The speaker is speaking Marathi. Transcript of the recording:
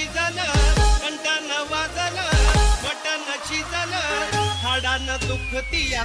शिजलं कंटानं वाजलं मटण शिजलं हाडानं दुखती या